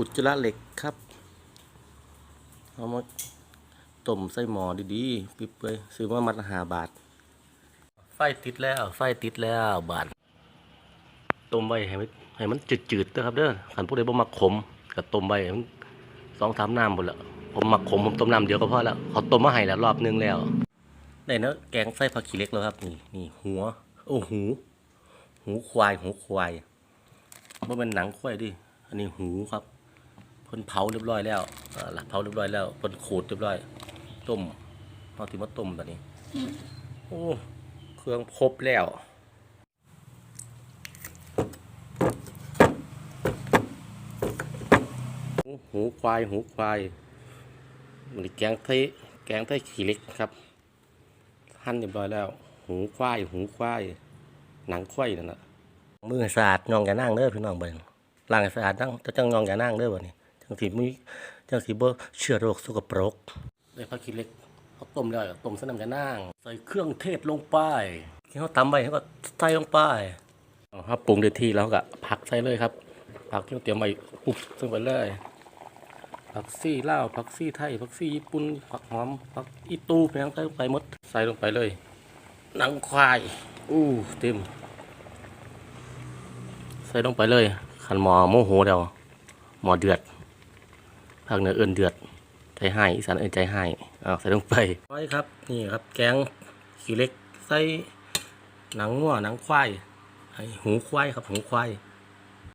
อุจจาระเหล็กครับ เอามาต้มใส่หม้อดีๆ ปิ๊บเลยซื้อมามัดละห้าบาท ไฟติดแล้ว ไฟติดแล้วบาท ต้มไว้ให้มันให้มันจืดๆนะครับเด้อขันผู้ใดบ่มักขมก็ต้มไว้ให้มันสองสามน้ำหมดละผมมักขมผมต้มน้ำเดียวก็พอแล้วเขาต้มมาให้แล้วรอบนึงแล้ว ได้เนาะแกงไส้ผักขี้เหล็กแล้วครับ นี่นี่หัว โอ้หู หูควายหูควายว่าเป็นหนังควายดิ อันนี้หูครับ เพิ่นเผาเรียบร้อยแล้วเอ่อละเผาเรียบร้อยแล้วเพิ่นขูดเรียบร้อย ต้มเอาที่มาต้มแบบนี้โอ้เครื่องครบแล้วหูหูควายหูควายมันแกงไทยแกงไทยขี้เหล็กครับหั่นเรียบร้อยแล้ว หูควายหูควายหนังควายนั่นแหละมือให้สะอาดยองอย่านั่งเด้อพี่น้องเบิ่งล้างให้สะอาดนั่งจะจังยองอย่านั่งเด้อบัดนี้ จังสิมีจังสิบ่เชื้อโรคสกปรกได้ผักขี้เหล็กเขาต้มแล้วต้มสน้ำอย่านั่งใส่เครื่องเทศลงไปที่เขาตำไว้เขาก็ใส่ลงไปอาครับปรุงได้ที่แล้วก็ผักใส่เลยครับ ผักที่เราเตรียมไว้ปุ๊บใส่ไปเลยผักซี่ลาวผักซี่ไทยผักซี่ญี่ปุ่นผักหอมผักอีตูแพงใส่ลงไปหมดใส่ลงไปเลยหนังควายอู้เต็มใส่ลงไปเลยขันหมอโมโหเดียวหมอเดือด ภาคเหนือเอินเดือดใจให้อีสานเอินใจให้เอาใส่ลงไปไว้ครับ นี่ครับ แกงขี้เล็กใส่หนังงัวหนังควายหูควายครับหูควาย